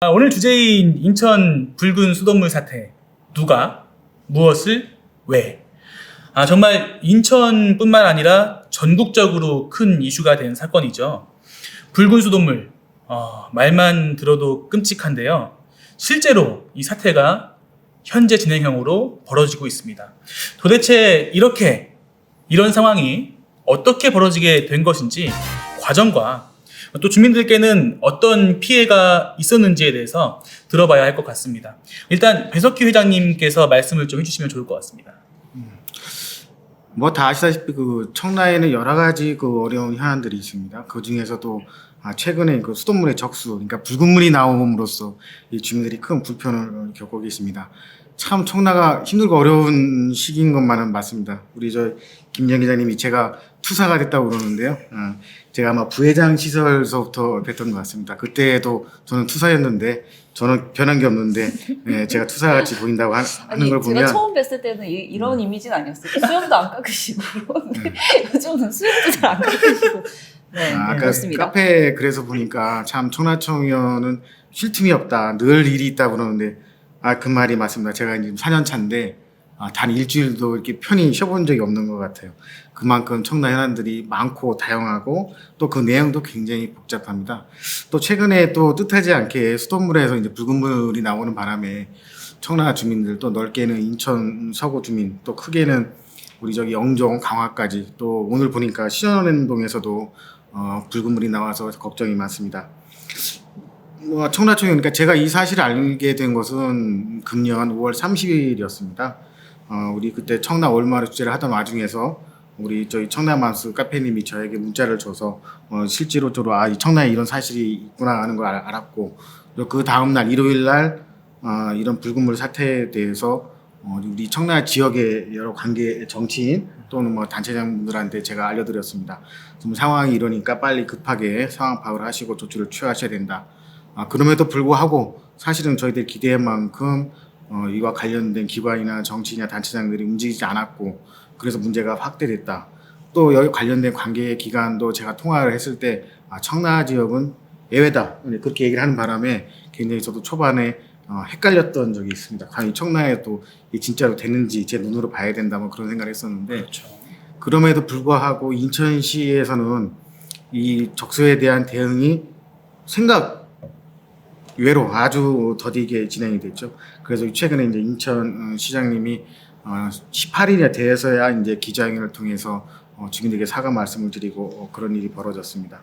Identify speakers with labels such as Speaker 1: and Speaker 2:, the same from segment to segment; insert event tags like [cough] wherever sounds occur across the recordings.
Speaker 1: 아, 오늘 주제인 인천 붉은 수돗물 사태 누가 무엇을 왜? 아 정말 인천뿐만 아니라 전국적으로 큰 이슈가 된 사건이죠. 붉은 수돗물 어, 말만 들어도 끔찍한데요. 실제로 이 사태가 현재 진행형으로 벌어지고 있습니다. 도대체 이렇게 이런 상황이 어떻게 벌어지게 된 것인지 과정과 또 주민들께는 어떤 피해가 있었는지에 대해서 들어봐야 할 것 같습니다. 일단 배석희 회장님께서 말씀을 좀 해주시면 좋을 것 같습니다.
Speaker 2: 뭐 다 아시다시피 그 청라에는 여러 가지 그 어려운 현안들이 있습니다. 그 중에서도 아 최근에 그 수돗물의 적수, 그러니까 붉은 물이 나옴으로써 이 주민들이 큰 불편을 겪고 계십니다. 참 청라가 힘들고 어려운 시기인 것만은 맞습니다. 우리 저 김정 기자님이 제가 투사가 됐다고 그러는데요. 어, 제가 아마 부회장 시설서부터 됐던 것 같습니다. 그때도 저는 투사였는데 저는 변한 게 없는데 예, 제가 투사같이 보인다고 하,
Speaker 3: 아니
Speaker 2: 걸
Speaker 3: 제가
Speaker 2: 보면
Speaker 3: 처음 뵀을 때는 이, 런 이미지는 아니었어요. 수염도 안 깎으시고 [laughs] 근데 요즘은 수염도 잘 안 깎으시고 네,
Speaker 2: 아,
Speaker 3: 네
Speaker 2: 아까
Speaker 3: 그렇습니다.
Speaker 2: 카페 그래서 보니까 참 청라청년은 쉴 틈이 없다. 늘 일이 있다 그러는데 아 그 말이 맞습니다. 제가 이제 4년 차인데 아, 단 일주일도 이렇게 편히 쉬어본 적이 없는 것 같아요. 그만큼 청라 현안들이 많고 다양하고 또 그 내용도 굉장히 복잡합니다. 또 최근에 또 뜻하지 않게 수돗물에서 이제 붉은 물이 나오는 바람에 청라 주민들 또 넓게는 인천 서구 주민 또 크게는 우리 저기 영종 강화까지 또 오늘 보니까 신현동에서도 어, 붉은 물이 나와서 걱정이 많습니다. 뭐 청라청이 그러니까 제가 이 사실을 알게 된 것은 금년 5월 30일이었습니다. 어, 우리 그때 청라 월마루 주제를 하던 와중에서 우리 저희 청라맘스 카페님이 저에게 문자를 줘서 어, 실제로 저로 아 이 청라에 이런 사실이 있구나 하는 걸 알- 그리고 그 다음 날 일요일 날 어, 이런 붉은 물 사태에 대해서 어, 우리 청라 지역의 여러 관계 정치인 또는 뭐 단체장분들한테 제가 알려드렸습니다. 지금 상황이 이러니까 빨리 급하게 상황 파악을 하시고 조치를 취하셔야 된다. 아, 그럼에도 불구하고 사실은 저희들 기대한 만큼 어, 이와 관련된 기관이나 정치인이나 단체장들이 움직이지 않았고 그래서 문제가 확대됐다. 또 여기 관련된 관계 기관도 제가 통화를 했을 때 아, 청라 지역은 예외다. 그렇게 얘기를 하는 바람에 굉장히 저도 초반에 어, 헷갈렸던 적이 있습니다. 과연 이 청라에 또 진짜로 됐는지 제 눈으로 봐야 된다 뭐 그런 생각을 했었는데
Speaker 1: 그렇죠.
Speaker 2: 그럼에도 불구하고 인천시에서는 이 적소에 대한 대응이 생각 외로 아주 더디게 진행이 됐죠. 그래서 최근에 이제 인천 어, 시장님이 어, 18일에 대해서야 이제 기자회견을 통해서 어, 주민들에게 사과 말씀을 드리고 어, 그런 일이 벌어졌습니다.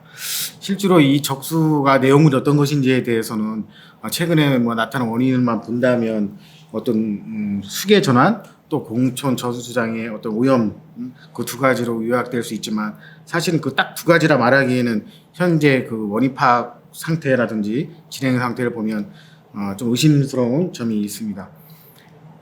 Speaker 2: 실제로 이 적수가 내용물이 어떤 것인지에 대해서는 어, 최근에 뭐 나타난 원인을만 본다면 어떤 음, 수계 전환 또 공촌 저수주장의 어떤 오염 그두 가지로 요약될 수 있지만 사실은 그 딱 두 가지라 말하기에는 현재 그 원인 파악 상태라든지 진행 상태를 보면 어, 좀 의심스러운 점이 있습니다.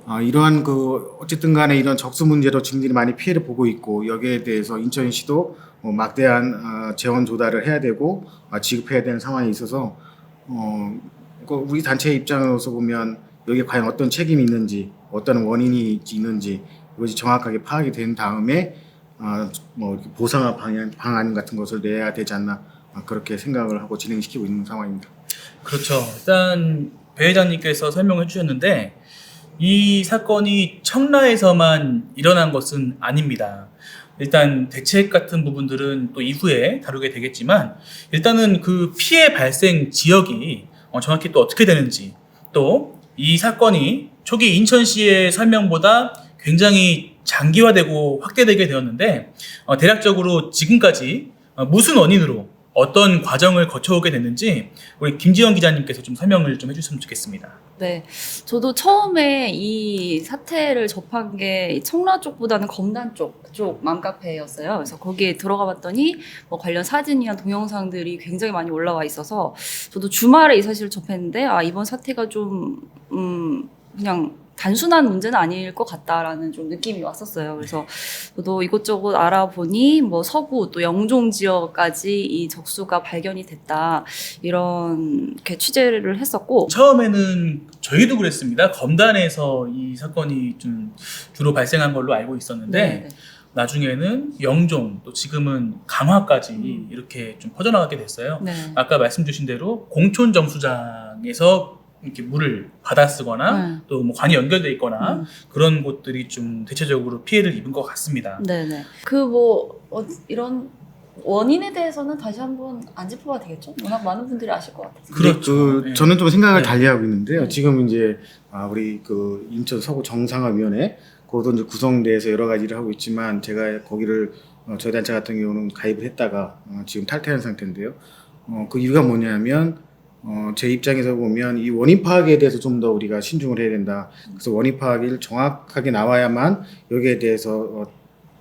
Speaker 2: 어, 이러한 그 어쨌든 간에 이런 적수 문제로 주민들이 많이 피해를 보고 있고 여기에 대해서 인천시도 어, 막대한 어, 재원 조달을 해야 되고 어, 지급해야 되는 상황이 있어서 어, 그 우리 단체 입장으로서 보면 여기에 과연 어떤 책임이 있는지 어떤 원인이 있는지 이것이 정확하게 파악이 된 다음에 어, 뭐 이렇게 보상 방안, 방안 같은 것을 내야 되지 않나 어, 그렇게 생각을 하고 진행시키고 있는 상황입니다.
Speaker 1: 그렇죠. 일단 배 회장님께서 설명해 주셨는데 이 사건이 청라에서만 일어난 것은 아닙니다. 일단 대책 같은 부분들은 또 이후에 다루게 되겠지만 일단은 그 피해 발생 지역이 어, 정확히 또 어떻게 되는지 또 이 사건이 초기 인천시의 설명보다 굉장히 장기화되고 확대되게 되었는데 어, 대략적으로 지금까지 어, 무슨 원인으로 어떤 과정을 거쳐오게 됐는지 우리 김지영 기자님께서 좀 설명을 좀 해주셨으면 좋겠습니다.
Speaker 3: 네, 저도 처음에 이 사태를 접한 게 청라 쪽보다는 검단 쪽, 그쪽 맘카페였어요. 그래서 거기에 들어가 봤더니 뭐 관련 사진이나 동영상들이 굉장히 많이 올라와 있어서 저도 주말에 이 사실을 접했는데 아 이번 사태가 좀 음, 그냥 단순한 문제는 아닐 것 같다라는 좀 느낌이 왔었어요. 그래서 저도 이것저것 알아보니 뭐 서구 또 영종 지역까지 이 적수가 발견이 됐다 이런 이렇게 취재를 했었고
Speaker 1: 처음에는 저희도 그랬습니다. 검단에서 이 사건이 좀 주로 발생한 걸로 알고 있었는데
Speaker 3: 네, 네.
Speaker 1: 나중에는 영종 또 지금은 강화까지 이렇게 좀 퍼져나가게 됐어요.
Speaker 3: 네.
Speaker 1: 아까 말씀 주신 대로 공촌 정수장에서 이렇게 물을 받아 쓰거나
Speaker 3: 네.
Speaker 1: 또뭐 관이 연결돼 있거나
Speaker 3: 음.
Speaker 1: 그런 곳들이 좀 대체적으로 피해를 입은 것 같습니다.
Speaker 3: 네네. 그 뭐 이런 원인에 대해서는 다시 한번 안 짚어봐도 되겠죠? 워낙 많은 분들이 아실 것 같아서.
Speaker 1: 그렇죠.
Speaker 2: 그
Speaker 1: 네.
Speaker 2: 저는 좀 생각을
Speaker 1: 네.
Speaker 2: 달리하고 있는데요.
Speaker 3: 네.
Speaker 2: 지금 이제 아, 우리 그 인천 서구 정상화위원회 그것도 이제 구성돼서 여러 가지 일을 하고 있지만 제가 거기를 어, 저희 단체 같은 경우는 가입을 했다가 어, 지금 탈퇴한 상태인데요. 어, 그 이유가 뭐냐면 어, 제 입장에서 보면 이 원인 파악에 대해서 좀 더 우리가 신중을 해야 된다. 그래서 원인 파악이 정확하게 나와야만 여기에 대해서 어,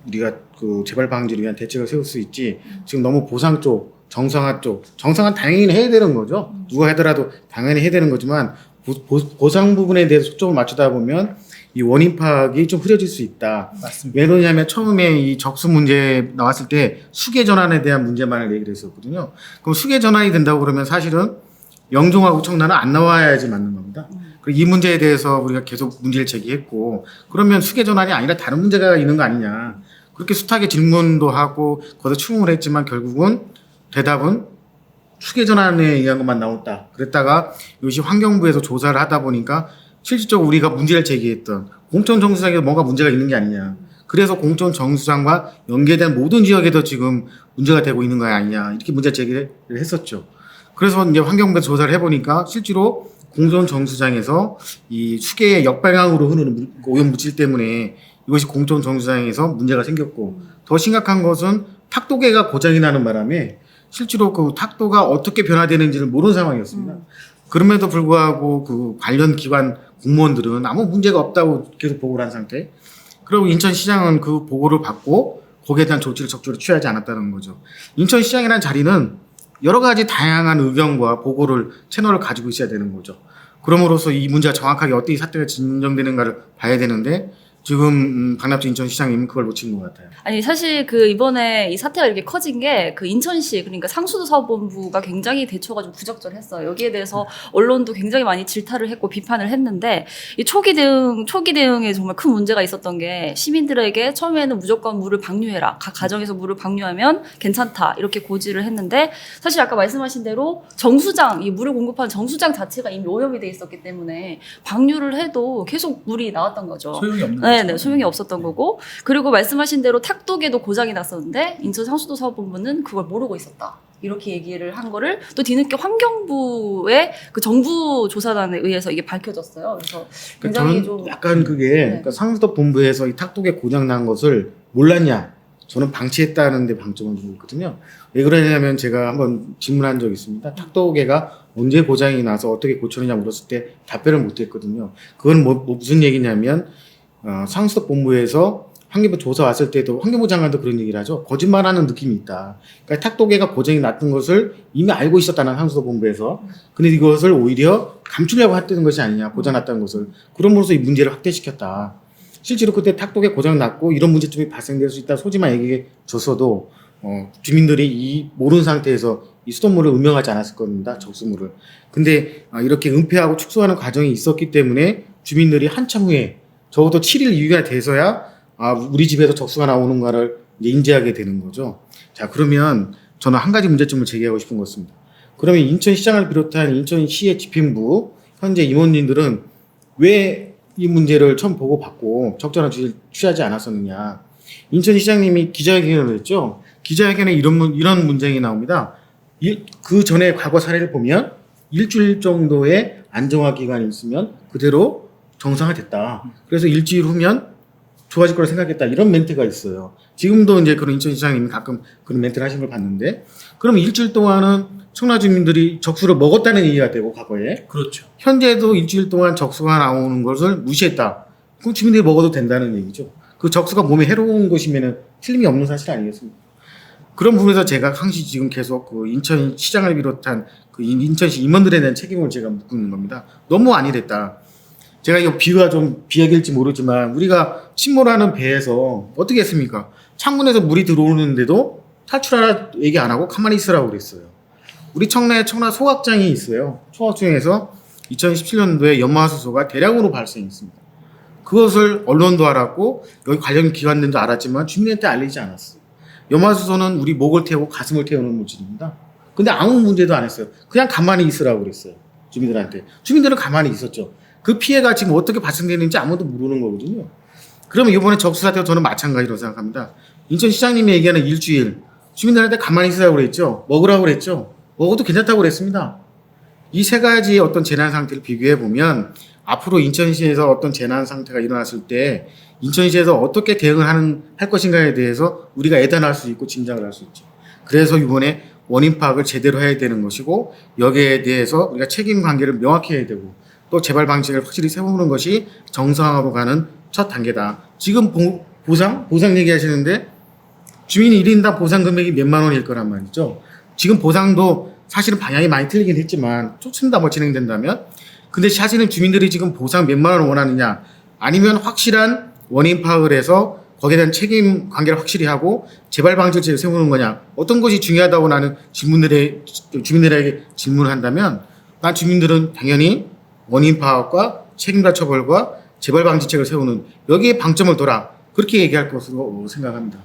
Speaker 2: 우리가 그 재발 방지를 위한 대책을 세울 수 있지. 지금 너무 보상 쪽, 정상화 쪽, 정상화 당연히 해야 되는 거죠. 누가 하더라도 당연히 해야 되는 거지만 보, 상 부분에 대해서 초점을 맞추다 보면 이 원인 파악이 좀 흐려질 수 있다.
Speaker 1: 맞습니다.
Speaker 2: 왜 그러냐면 처음에 이 적수 문제 나왔을 때 수계 전환에 대한 문제만을 얘기를 했었거든요. 그럼 수계 전환이 된다고 그러면 사실은 영종하고 청라는 안 나와야지 맞는 겁니다. 그리고 이 문제에 대해서 우리가 계속 문제를 제기했고 그러면 수계 전환이 아니라 다른 문제가 있는 거 아니냐. 그렇게 숱하게 질문도 하고 거기서 추궁을 했지만 결국은 대답은 수계 전환에 의한 것만 나왔다. 그랬다가 이것이 환경부에서 조사를 하다 보니까 실질적으로 우리가 문제를 제기했던 공천 정수장에서 뭔가 문제가 있는 게 아니냐. 그래서 공천 정수장과 연계된 모든 지역에도 지금 문제가 되고 있는 거 아니냐. 이렇게 문제 제기를 했었죠. 그래서 이제 환경부에서 조사를 해보니까 실제로 공천 정수장에서 이 수계의 역방향으로 흐르는 물- 오염 물질 때문에 이것이 공천 정수장에서 문제가 생겼고 더 심각한 것은 탁도계가 고장이 나는 바람에 실제로 그 탁도가 어떻게 변화되는지를 모르는 상황이었습니다.
Speaker 3: 음.
Speaker 2: 그럼에도 불구하고 그 관련 기관 공무원들은 아무 문제가 없다고 계속 보고를 한 상태. 그리고 인천시장은 그 보고를 받고 거기에 대한 조치를 적극적으로 취하지 않았다는 거죠. 인천시장이라는 자리는 여러 가지 다양한 의견과 보고를 채널을 가지고 있어야 되는 거죠. 그럼으로써 이 문제가 정확하게 어떻게 사태가 진정되는가를 봐야 되는데 지금 음, 박납주 인천시장님은 그걸 놓친 것 같아요.
Speaker 3: 아니 사실 그 이번에 이 사태가 이렇게 커진 게 그 인천시 그러니까 상수도 사업본부가 굉장히 대처가 좀 부적절했어요. 여기에 대해서 언론도 굉장히 많이 질타를 했고 비판을 했는데 이 초기 대응 초기 대응에 정말 큰 문제가 있었던 게 시민들에게 처음에는 무조건 물을 방류해라. 각 가정에서 물을 방류하면 괜찮다 이렇게 고지를 했는데 사실 아까 말씀하신 대로 정수장 이 물을 공급하는 정수장 자체가 이미 오염이 돼 있었기 때문에 방류를 해도 계속 물이 나왔던 거죠.
Speaker 1: 소용이 없는
Speaker 3: 네. 네, 소용이 없었던 거고 그리고 말씀하신 대로 탁도계도 고장이 났었는데 인천 상수도 사업본부는 그걸 모르고 있었다. 이렇게 얘기를 한 거를 또 뒤늦게 환경부의 그 정부 조사단에 의해서 이게 밝혀졌어요. 그래서
Speaker 2: 그러니까
Speaker 3: 굉장히
Speaker 2: 저는
Speaker 3: 좀
Speaker 2: 약간 그게
Speaker 3: 네.
Speaker 2: 그러니까 상수도 본부에서 이 탁독에 고장 난 것을 몰랐냐? 저는 방치했다는데 방점을 두고 있거든요. 왜 그러냐면 제가 한번 질문한 적이 있습니다. 탁독에가 언제 고장이 나서 어떻게 고쳤느냐 물었을 때 답변을 못 했거든요. 그건 뭐, 뭐 무슨 얘기냐면 어, 상수도 본부에서 환경부 조사 왔을 때도 환경부 장관도 그런 얘기를 하죠. 거짓말하는 느낌이 있다. 그러니까 탁도계가 고장이 났던 것을 이미 알고 있었다는 상수도 본부에서. 근데 이것을 오히려 감추려고 했던 것이 아니냐. 고장 났다는 것을. 그럼으로써 이 문제를 확대시켰다. 실제로 그때 탁도계 고장 났고 이런 문제점이 발생될 수 있다 소지만 얘기해 줬어도 어, 주민들이 이 모르는 상태에서 이 수돗물을 음용하지 않았을 겁니다. 적수물을. 근데 아, 이렇게 은폐하고 축소하는 과정이 있었기 때문에 주민들이 한참 후에 적어도 7일 이후가 돼서야 아, 우리 집에도 적수가 나오는가를 인지하게 되는 거죠. 자, 그러면 저는 한 가지 문제점을 제기하고 싶은 것입니다. 그러면 인천시장을 비롯한 인천시의 집행부 현재 임원님들은 왜 이 문제를 처음 보고 받고 적절한 조치를 취하지 않았었느냐. 인천시장님이 기자회견을 했죠. 기자회견에 이런, 문- 이런 문장이 나옵니다. 일- 그 전에 과거 사례를 보면 일주일 정도의 안정화 기간이 있으면 그대로 정상화됐다. 그래서 일주일 후면 좋아질 거라 생각했다. 이런 멘트가 있어요. 지금도 이제 그런 인천 시장님이 가끔 그런 멘트를 하신 걸 봤는데, 그럼 일주일 동안은 청라 주민들이 적수를 먹었다는 얘기가 되고, 과거에.
Speaker 1: 그렇죠.
Speaker 2: 현재도 일주일 동안 적수가 나오는 것을 무시했다. 그럼 주민들이 먹어도 된다는 얘기죠. 그 적수가 몸에 해로운 것이면 틀림이 없는 사실 아니겠습니까? 그런 부분에서 제가 항시 지금 계속 그 인천 시장을 비롯한 그 인- 인천시 임원들에 대한 책임을 제가 묻고 있는 겁니다. 너무 안일했다. 제가 이거 비유가 좀 비약일지 모르지만 우리가 침몰하는 배에서 어떻게 했습니까? 창문에서 물이 들어오는데도 탈출하라 얘기 안 하고 가만히 있으라고 그랬어요. 우리 청라에 청라 소각장이 있어요. 소각장에서 2017년도에 연마수소가 대량으로 발생했습니다. 그것을 언론도 알았고 여기 관련 기관들도 알았지만 주민한테 알리지 않았어요. 연마수소는 우리 목을 태우고 가슴을 태우는 물질입니다. 근데 아무 문제도 안 했어요. 그냥 가만히 있으라고 그랬어요. 주민들한테. 주민들은 가만히 있었죠. 그 피해가 지금 어떻게 발생되는지 아무도 모르는 거거든요. 그러면 이번에 적수 사태도 저는 마찬가지로 생각합니다. 인천 시장님이 얘기하는 일주일 주민들한테 가만히 있으라고 그랬죠. 먹으라고 그랬죠. 먹어도 괜찮다고 그랬습니다. 이 세 가지 어떤 재난 상태를 비교해 보면 앞으로 인천시에서 어떤 재난 상태가 일어났을 때 인천시에서 어떻게 대응을 하는 할 것인가에 대해서 우리가 예단할 수 있고 짐작을 할 수 있죠. 그래서 이번에 원인 파악을 제대로 해야 되는 것이고 여기에 대해서 우리가 책임 관계를 명확히 해야 되고 또 재발 방식을 확실히 세우는 것이 정상화로 가는 첫 단계다. 지금 보, 보상 보상 얘기하시는데 주민이 1인당 보상 금액이 몇만 원일 거란 말이죠. 지금 보상도 사실은 방향이 많이 틀리긴 했지만 쫓는다 뭐 진행된다면 근데 사실은 주민들이 지금 보상 몇만 원을 원하느냐 아니면 확실한 원인 파악을 해서 거기에 대한 책임 관계를 확실히 하고 재발 방지를 세우는 거냐 어떤 것이 중요하다고 나는 주민들의 주민들에게 질문을 한다면 난 주민들은 당연히 원인 파악과 책임자 처벌과 재발 방지책을 세우는 여기에 방점을 둬라 그렇게 얘기할 것으로 생각합니다.